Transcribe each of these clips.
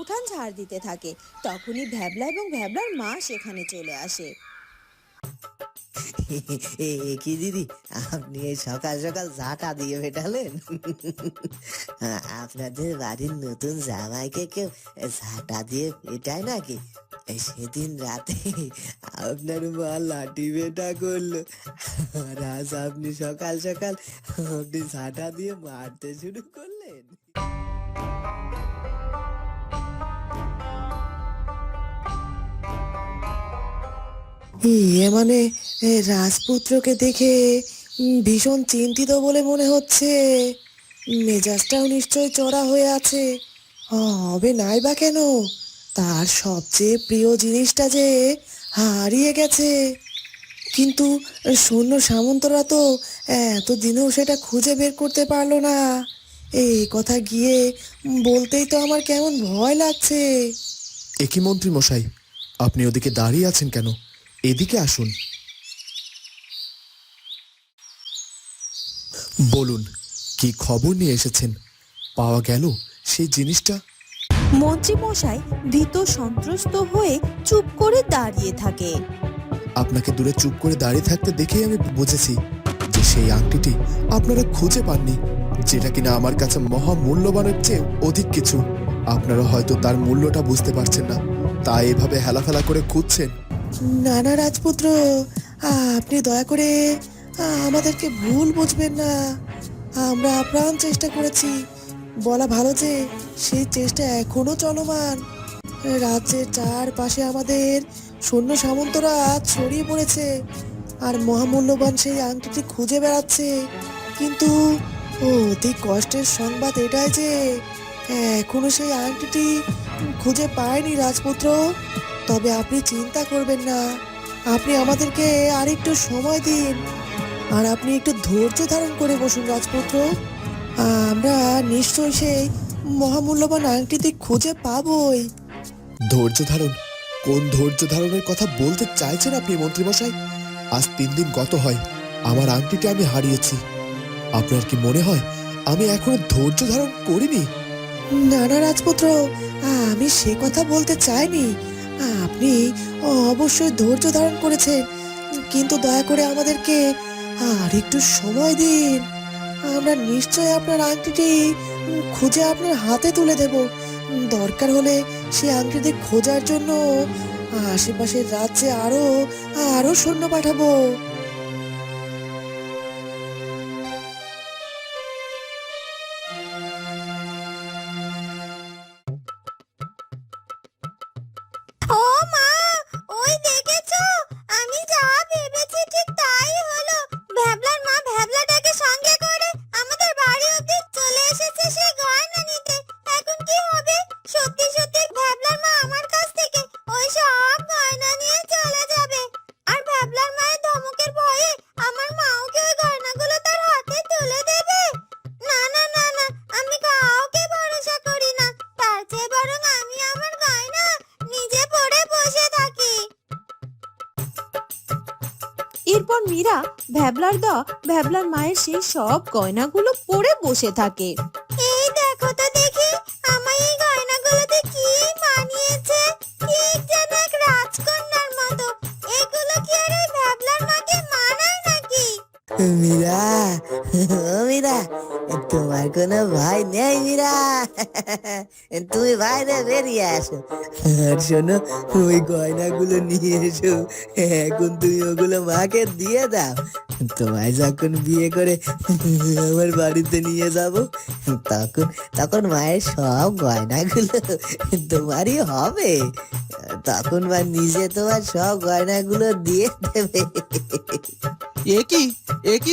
উঠান ঝাড় দিতে থাকে। তখনই ভ্যাবলা এবং ভ্যাবলার মা সেখানে চলে আসে। কি দিদি? আপনি সকাল সকাল ঝাঁটা দিয়ে ফেটালেন আপনাদের বাড়ির নতুন জামাইকে কেউ ঝাঁটা দিয়ে ফেটায় নাকি? সেদিন রাতে আপনার মা লাঠি বেটা করল। আর আজ আপনি সকাল সকাল আপনি ঝাঁটা দিয়ে মারতে শুরু করলেন। ইয়ে মানে রাজপুত্রকে দেখে ভীষণ চিন্তিত বলে মনে হচ্ছে। মেজাজটাও নিশ্চয় চড়া হয়ে আছে। হবে নাই বা কেন? তার সবচেয়ে প্রিয় জিনিসটা যে হারিয়ে গেছে। কিন্তু সৈন্য সামন্তরা তো এতদিনেও সেটা খুঁজে বের করতে পারল না। এই কথা গিয়ে বলতেই তো আমার কেমন ভয় লাগছে। একই মন্ত্রী মশাই? আপনি ওদিকে দাঁড়িয়ে আছেন কেন? এদিকে আসুন। বলুন কি খবর নিয়ে এসেছেন? পাওয়া গেল সেই জিনিসটা। মন্ত্রী মশাই ভীত সন্ত্রস্ত হয়ে চুপ করে দাঁড়িয়ে থাকে। আপনাকে দূরে চুপ করে দাঁড়িয়ে থাকতে দেখেই আমি বুঝেছি যে সেই আংটিটি আপনারা খুঁজে পাননি যেটা কিনা আমার কাছে মহা মূল্যবানের চেয়ে অধিক কিছু। আপনারা হয়তো তার মূল্যটা বুঝতে পারছেন না। তাই এভাবে হেলাফেলা করে খুঁজছেন। না না রাজপুত্র আপনি দয়া করে আমাদেরকে ভুল বুঝবেন না। আমরা আপ্রাণ চেষ্টা করেছি। বলা ভালো যে, সেই চেষ্টা এখনও চলমান। রাজ্যের চারপাশে আমাদের সৈন্য সামন্তরা ছড়িয়ে পড়েছে, আর মহামূল্যবান সেই আংটিটি খুঁজে বেড়াচ্ছে। কিন্তু অতি কষ্টের সংবাদ এটাই যে, এখনও সেই আংটিটি খুঁজে পায়নি রাজপুত্র। তবে আপনি চিন্তা করবেন না। আপনি আমাদেরকে আরেকটু সময় দিন। আর আপনি একটু ধৈর্য ধারণ করে বসুন রাজপুত্র। আমরা নিশ্চয়ই সেই মহামূল্যবান আংটিটি খুঁজে পাবই। ধৈর্য ধারণ? কোন ধৈর্য ধারণের কথা বলতে চাইছেন আপনি মন্ত্রীমশাই? আজ তিন দিন গত হয় আমার আংটিটি আমি হারিয়েছি। আপনার কি মনে হয় আমি এখনও ধৈর্য ধারণ করিনি? না না রাজপুত্র আমি সে কথা বলতে চাইনি। আপনি অবশ্যই ধৈর্য ধারণ করেছেন, কিন্তু দয়া করে আমাদেরকে আর একটু সময় দিন। আমরা নিশ্চয় আপনার আংটিটি খুঁজে আপনার হাতে তুলে দেব। দরকার হলে সেই আংটিটি খোঁজার জন্য আশেপাশের রাজ্যে আরও আরও সৈন্য পাঠাবো। দা ভ্যাবলার মায়ের সেই সব গয়নাগুলো পরে বসে থাকে। এই দেখো তো দেখি আমার এই গয়নাগুলোতে কি মানিয়েছে ঠিক যেন এক রাজকন্যার মতো। এগুলো কি আর ওই ভ্যাবলার মাকে মানায় নাকি? মীরা ও মীরা তোমার কোনো ভয় নেই মীরা। তুমি বাইরে বেরিয়ে আসো। আর শোনো ওই গয়নাগুলো নিয়ে এসো। এখন তুমি ওগুলো মাকে দিয়ে দাও। তোমায় যখন বিয়ে করে আমার বাড়িতে নিয়ে যাব, তখন তখন মায়ের সব গয়নাগুলো তোমারই হবে। তখন মা নিজে তোমার সব গয়নাগুলো দিয়ে দেবে।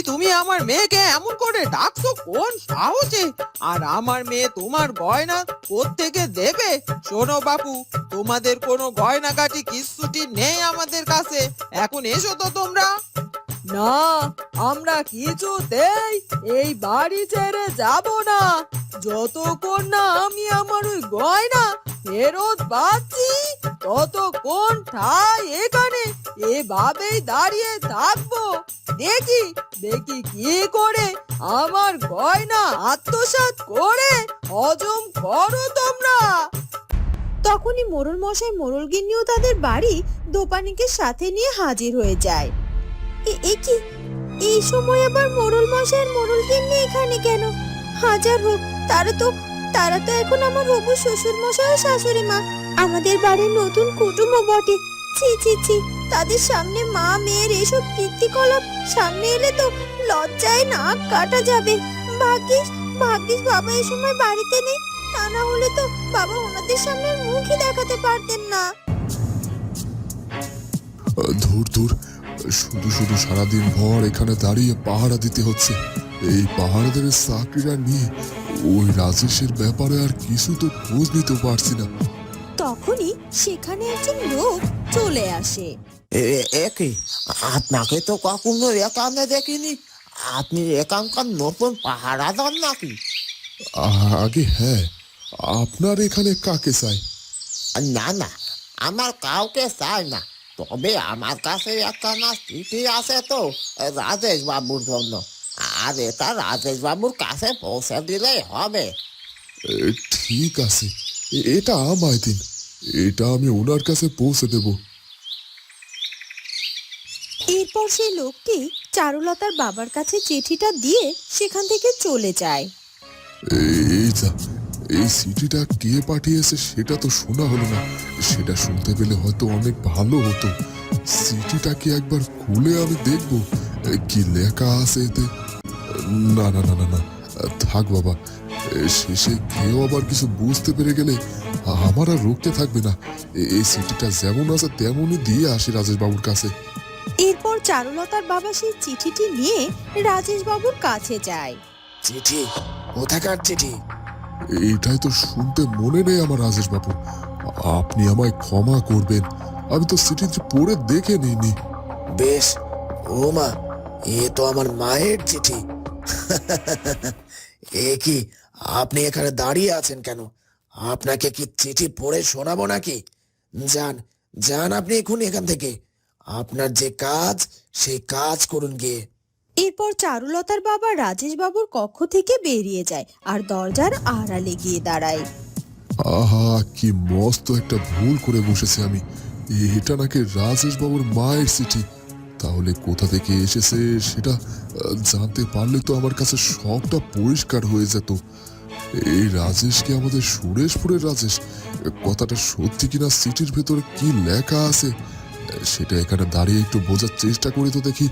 তুমি আমার মেয়েকে এমন করে ডাকছো? কোন সাহসে? আর আমার মেয়ে তোমার গয়না কোত্থেকে দেবে? শোনো বাপু, তোমাদের কোনো গয়নাগাটি কিচ্ছুটি নেই আমাদের কাছে। এখন এসো তো তোমরা। না, আমরা কিছুতেই এই বাড়ি ছেড়ে যাব না। যতক্ষণ না আমি আমার ওই গয়না ফেরত পাচ্ছি, ততক্ষণ ঠাই এখানে এভাবেই দাঁড়িয়ে থাকব। দেখি দেখি কি করে আমার গয়না আত্মসাৎ করে হজম করো তোমরা। তখনই মোরল মশাই মোরল গিন্নিও তাদের বাড়ি দোপানিকে সাথে নিয়ে হাজির হয়ে যায়। এ- কি? এই সময় আবার মোরল মশাই আর মোরল গিন্নি এখানে কেন? হাজার হোক, তারা তো তারা তো এখন আমার হবু শ্বশুর মশাই শাশুড়ি মা। আমাদের বাড়ির নতুন কুটুমও বটে। ছি ছি ছি, তাদের সামনে মা, মেয়ের এসব কীর্তিকলাপ সামনে এলে তো লজ্জায় নাক কাটা যাবে। ভাগ্যিস ভাগ্যিস বাবা এই সময় বাড়িতে নেই। তা না হলে তো বাবা ওনাদের সামনে মুখই দেখাতে পারতেন না। ধুর ধুর শুধু শুধু সারাদিন ভর এখানে দাঁড়িয়ে পাহারা দিতে হচ্ছে। এই পাহারাদের চাকরিরা নিয়ে ওই রাজেশের ব্যাপারে আর কিছু তো খোঁজ নিতে পারছি না। তখনই সেখানে একজন লোক চলে আসে। একে আপনাকে তো কখনো এখানে দেখিনি। আপনি এখানকার নতুন পাহারাদার নাকি? আগে হ্যাঁ আপনার এখানে কাকে চাই? না না আমার কাউকে চাই না। তবে আমার কাছে একটা না চিঠি আছে তো রাজেশ বাবুর জন্য। আর এটা রাজেশ বাবুর কাছে পৌঁছে দিলেই হবে। ঠিক আছে। এটা আমায় দিন। এটা আমি ওনার কাছে পৌঁছে দেব। এরপর সেই লোকটি চারুলতার বাবার কাছে চিঠিটা দিয়ে সেখান থেকে চলে যায়। এই- এই যা এই সিটিটা কে পাঠিয়েছে সেটা তো শোনা হলো না। সেটা শুনতে পেলে হয়তো অনেক ভালো হতো। সিটিটা কি একবার খুলে আমি দেখব। কি লেখা আছে এতে? না না না না না। থাক বাবা। শেষে কেউ আবার কিছু বুঝতে পেরে গেলে আমার আর রুখতে থাকবে না। এই সিটিটা যেমন আছে তেমনই দিয়ে আসি রাজেশ বাবুর কাছে। এরপর চারুলতার বাবা সেই চিঠিটি নিয়ে রাজেশ বাবুর কাছে যায়। চিঠি? কোথাকার চিঠি? এটাই তো শুনতে মনে নেই আমার রাজেশ বাবু। আপনি আমায় ক্ষমা করবেন। আমি তো সিটিতে পড়ে দেখে নিইনি। বেশ ও মা এ তো আমার মায়ের চিঠি। এ কি, আপনি এখানে দাঁড়িয়ে আছেন কেন? আপনাকে কি চিঠি পড়ে শোনাবো নাকি? যান যান আপনি এখন এখান থেকে। আপনার যে কাজ, সেই কাজ করুন গিয়ে। এরপর চারুলতার বাবা রাজেশ বাবুর কক্ষ থেকে বেরিয়ে যায় আর দরজার আড়ালে গিয়ে দাঁড়ায়। আহা, কি মস্ত একটা ভুল করে বসেছি আমি। এটা নাকি রাজেশ বাবুর মায়ের চিঠি। তাহলে কোথা থেকে এসেছে সেটা জানতে পারলে তো আমার কাছে সবটা পরিষ্কার হয়ে যেত। এই রাজেশ কি আমাদের সুরেশপুরের রাজেশ? কথাটা সত্যি কিনা সিটির ভেতরে কি লেখা আছে? সেটা এখানে দাঁড়িয়ে একটু বোঝার চেষ্টা করি তো দেখি।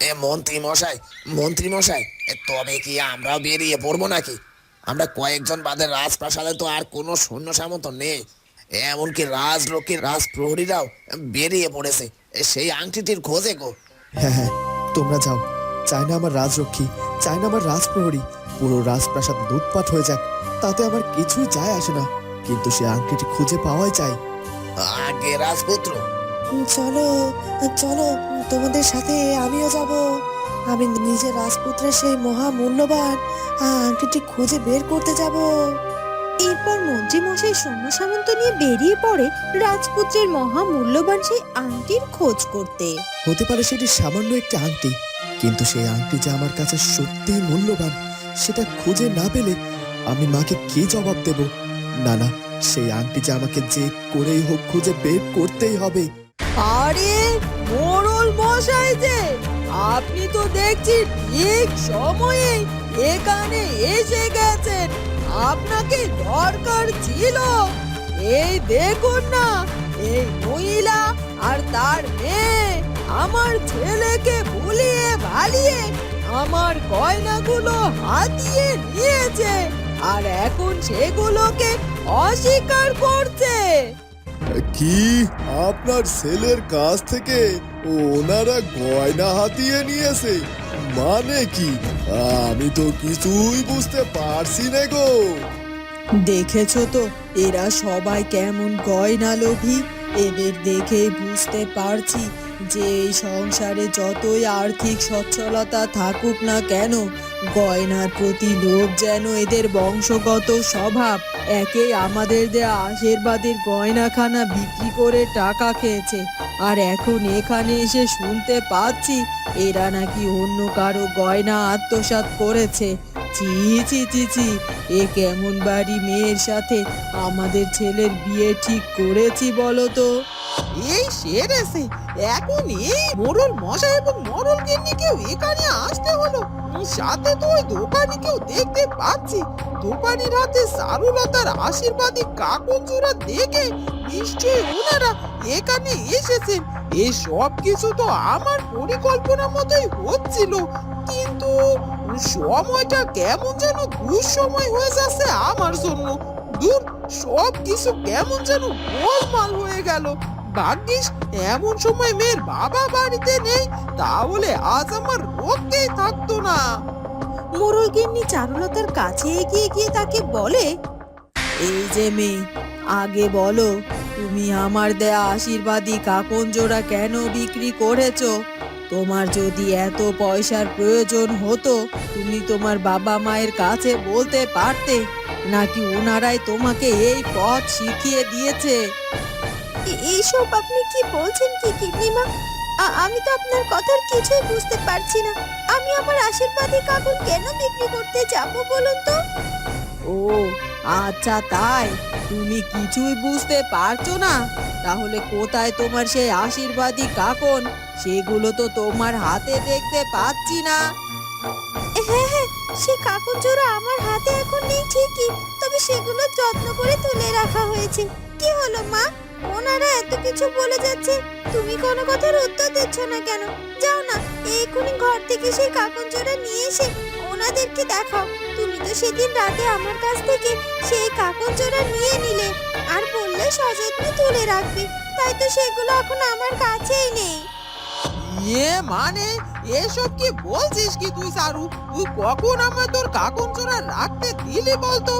এ মন্ত্রী মশাই মন্ত্রী মশাই তবে কি আমরাও বেরিয়ে পড়ব নাকি? আমরা কয়েকজন বাদে রাজপ্রাসাদে তো আর কোনো সৈন্য সামন্ত নেই। এমনকি রাজলক্ষ্মীর রাজপ্রহরীরাও বেরিয়ে পড়েছে। সেই আংটিটির খোঁজে গো। হ্যাঁ হ্যাঁ তোমরা যাও। চাই না আমার রাজরক্ষী চাই না আমার রাজপ্রহরী। পুরো রাজপ্রাসাদ লুটপাট হয়ে যাক তাতে আমার কিছুই যায় আসে না। কিন্তু সে আংটিটি খুঁজে পাওয়াই চাই। আগে রাজপুত্র। চলো চলো তোমাদের সাথে আমিও যাব। আমি নিজের রাজপুত্রের সেই মহা মূল্যবান আংটিটি খুঁজে বের করতে যাব। এরপর মন্ত্রী মশাই সৈন্য সামন্ত নিয়ে বেরিয়ে পড়ে রাজপুত্রের মহা মূল্যবান সেই আংটির খোঁজ করতে। হতে পারে সেটি সামান্য একটি আংটি কিন্তু সেই আংটি যে আমার কাছে সত্যিই মূল্যবান সেটা খুঁজে না পেলে আমি মাকে কি জবাব দেব? না না সেই আংটি যে আমাকে যে করেই হোক খুঁজে বের করতেই হবে। আরে মোড়ল মশাই যে, আপনি তো দেখছি ঠিক সময়ে এখানে এসে গেছেন। আপনাকে দরকার ছিল। এই দেখুন না, এই মহিলা আর তার মেয়ে আমার ছেলেকে ভুলিয়ে ভালিয়ে আমার গয়নাগুলো হাতিয়ে নিয়েছে আর এখন সেগুলোকে অস্বীকার করছে। কি? আপনার ছেলের কাছ থেকে ওনারা গয়না হাতিয়ে নিয়েছে। মানে কি? আমি তো কিছুই বুঝতে পারছি না গো। দেখেছ তো, এরা সবাই কেমন গয়না লোভী? এদের দেখে বুঝতে পারছি যে এই সংসারে যতই আর্থিক সচ্ছলতা থাকুক না কেন গয়নার প্রতি লোক যেন এদের বংশগত স্বভাব। একে আমাদের দেয়া আশীর্বাদের গয়নাখানা বিক্রি করে টাকা খেয়েছে। আর এখন এখানে এসে শুনতে পাচ্ছি, এরা নাকি অন্য কারও গয়না আত্মসাত করেছে। ছি ছি ছি ছি। এ কেমন বাড়ি মেয়ের সাথে আমাদের ছেলের বিয়ে ঠিক করেছি বলো তো? এই সেরেছে এখন এই মোড়ল মশাই এবং মোড়ল গিন্নিকেও এখানে আসতে হলো। সাথে তো ওই দোকানিকেও দেখতে পাচ্ছি। দোকানির হাতে চারুলতার আশীর্বাদী কাকুন চূড়া দেখে নিশ্চয়ই ওনারা এখানে এসেছেন। এই সব কিছু তো আমার পরিকল্পনা মতোই হচ্ছিল। কিন্তু সময়টা কেমন যেন দুঃসময় হয়ে যাচ্ছে আমার জন্য। দূর সব কিছু কেমন যেন গোলমাল হয়ে গেল। ভাগ্যিস এমন সময় মেয়ের বাবা বাড়িতে নেই তাহলে আজ আমার রোগতেই থাকতো না। মোরল গিন্নি চারুলতার কাছে এগিয়ে গিয়ে তাকে বলে এই যে মেয়ে আগে বলো তুমি আমার দেয়া আশীর্বাদী কাকন জোড়া কেন বিক্রি করেছ? তোমার যদি এত পয়সার প্রয়োজন হতো তুমি তোমার বাবা মায়ের কাছে বলতে পারতে নাকি ওনারাই তোমাকে এই পথ শিখিয়ে দিয়েছে? এইসব আপনি কি বলছেন কি কিডনিমা আমি তো আপনার কথার কিছুই বুঝতে পারছি না। আমি আমার আশীর্বাদী কাকুন কেন বিক্রি করতে যাব বলুন তো? ও আচ্ছা তাই। তুমি কিছুই বুঝতে পারছ না। তাহলে কোথায় তোমার সেই আশীর্বাদী কাকন? সেগুলো তো তোমার হাতে দেখতে পাচ্ছি না। হ্যাঁ হ্যাঁ সে কাকন জোড়া আমার হাতে এখন নেই ঠিকই। তবে সেগুলো যত্ন করে তুলে রাখা হয়েছে। কি হলো, মা? ওনারা এত কিছু বলে যাচ্ছে। তুমি কোনো কথার উত্তর দিচ্ছ না কেন? যাও না, এক্ষুনি ঘর থেকে সেই কাকন জোড়া নিয়ে এসে ওনাদেরকে দেখাও। সেদিন রাতে আমার কাছ থেকে সেই কাপড় জোড়া নিয়ে নিলে। আর বললে সযত্নে তুলে রাখবে, তাই তো সেগুলো এখন আমার কাছেই নেই। ইয়ে মানে? এসব কি বলছিস কি তুই, সারু? তুই কখন আমার তোর কাকুন চোরা রাখতে দিলি বলতো?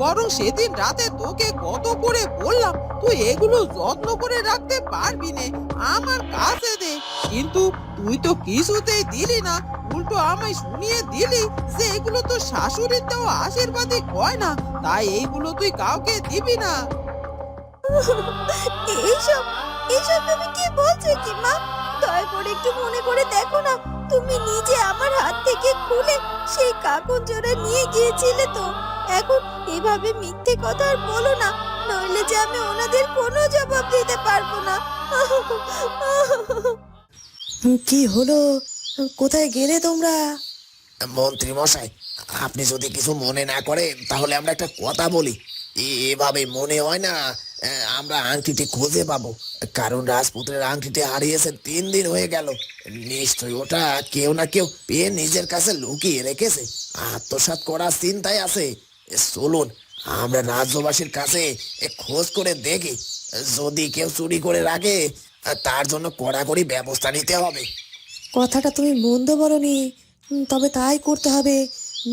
বরং সেদিন রাতে তোকে কত করে বললাম, তুই এগুলো যত্ন করে রাখতে পারবি নে, আমার কাছে দে। কিন্তু তুই তো কিছুতেই দিলি না, উল্টো আমায় শুনিয়ে দিলি যে এগুলো তো শাশুড়ির দেওয়া আশীর্বাদই হয় না, তাই এইগুলো তুই কাউকে দিবি না। এইসব এইসব তুমি কি বলছো কি মা দয়া করে একটু মনে করে দেখো না, তুমি নিজে আমার হাত থেকে খুলে সেই কাকন জোড়া নিয়ে গিয়েছিলে তো। এখন এভাবে মিথ্যে কথা আর বলো না নইলে যে আমি ওনাদের কোনো জবাব দিতে পারব না। কি হলো? কোথায় গেলে তোমরা? মন্ত্রী মশাই আপনি যদি কিছু মনে না করেন তাহলে আমরা একটা কথা বলি। এ- এভাবে মনে হয় না আহ, আমরা আংটিটি খুঁজে পাবো। কারণ রাজপুত্রের আংটিটি হারিয়েছে তিন দিন হয়ে গেল। নিশ্চয়ই ওটা কেউ না কেউ পেয়ে নিজের কাছে লুকিয়ে রেখেছে। আত্মসাৎ করার চিন্তায় আছে। চলুন, আমরা রাজ্যবাসীর কাছে খোঁজ করে দেখি। যদি কেউ চুরি করে রাখে তার জন্য কড়াকড়ি ব্যবস্থা নিতে হবে। কথাটা তুমি মন্দ বলনি। তবে তাই করতে হবে।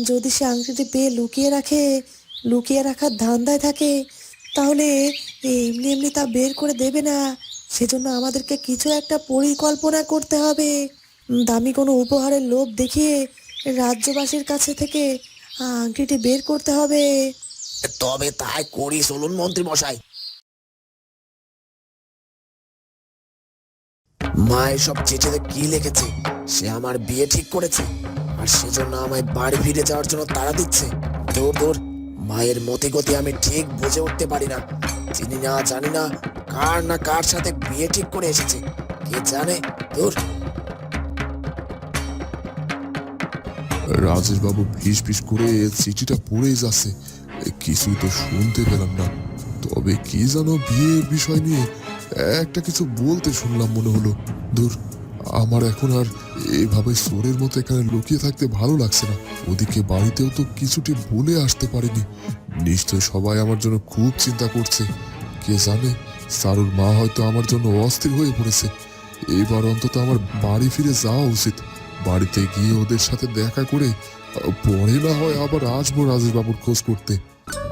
যদি সে আংটিটি পেয়ে লুকিয়ে রাখে, লুকিয়ে রাখার ধান্দায় থাকে, তাহলে এমনি এমনি তা বের করে দেবে না। সেজন্য আমাদেরকে কিছু একটা পরিকল্পনা করতে হবে। দামি কোনো উপহারের লোভ দেখিয়ে রাজ্যবাসীর কাছে থেকে আংটিটি বের করতে হবে। তবে তাই করি চলুন মন্ত্রী মশাই। মা এসব চিঠিতে কি লিখেছে? সে আমার বিয়ে ঠিক করেছে, আর সেজন্য আমায় বাড়ি ফিরে যাওয়ার জন্য তাড়া দিচ্ছে। দূর দূর, মায়ের মতি গতি আমি ঠিক বুঝে উঠতে পারি না। চিনি না, জানি না, কার না কার সাথে বিয়ে ঠিক করে এসেছে, কে জানে? দূর। রাজেশ বাবু ফিস ফিস করে চিঠিটা পড়েই যাচ্ছে। কিছুই তো শুনতে পেলাম না। তবে কি জানো বিয়ের বিষয় নিয়ে একটা কিছু বলতে শুনলাম মনে হলো। দূর আমার এখন আর এভাবে সোরের মতো এখানে লুকিয়ে থাকতে ভালো লাগছে না। ওদিকে বাড়িতেও তো কিছুটি বলে আসতে পারিনি। নিশ্চয় সবাই আমার জন্য খুব চিন্তা করছে। কে জানে, সারুর মা হয়তো আমার জন্য অস্থির হয়ে পড়েছে। এবার অন্তত আমার বাড়ি ফিরে যাওয়া উচিত। বাড়িতে গিয়ে ওদের সাথে দেখা করে পরে না হয় আবার আসব রাজেশ বাবুর খোঁজ করতে।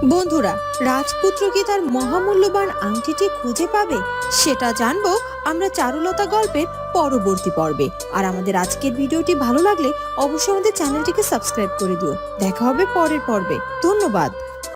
বন্ধুরা, রাজপুত্র কি তার মহামূল্যবান আংটিটি খুঁজে পাবে? সেটা জানব আমরা চারুলতা গল্পের পরবর্তী পর্বে। আর আমাদের আজকের ভিডিওটি ভালো লাগলে অবশ্যই আমাদের চ্যানেলটিকে সাবস্ক্রাইব করে দিও। দেখা হবে পরের পর্বে। ধন্যবাদ।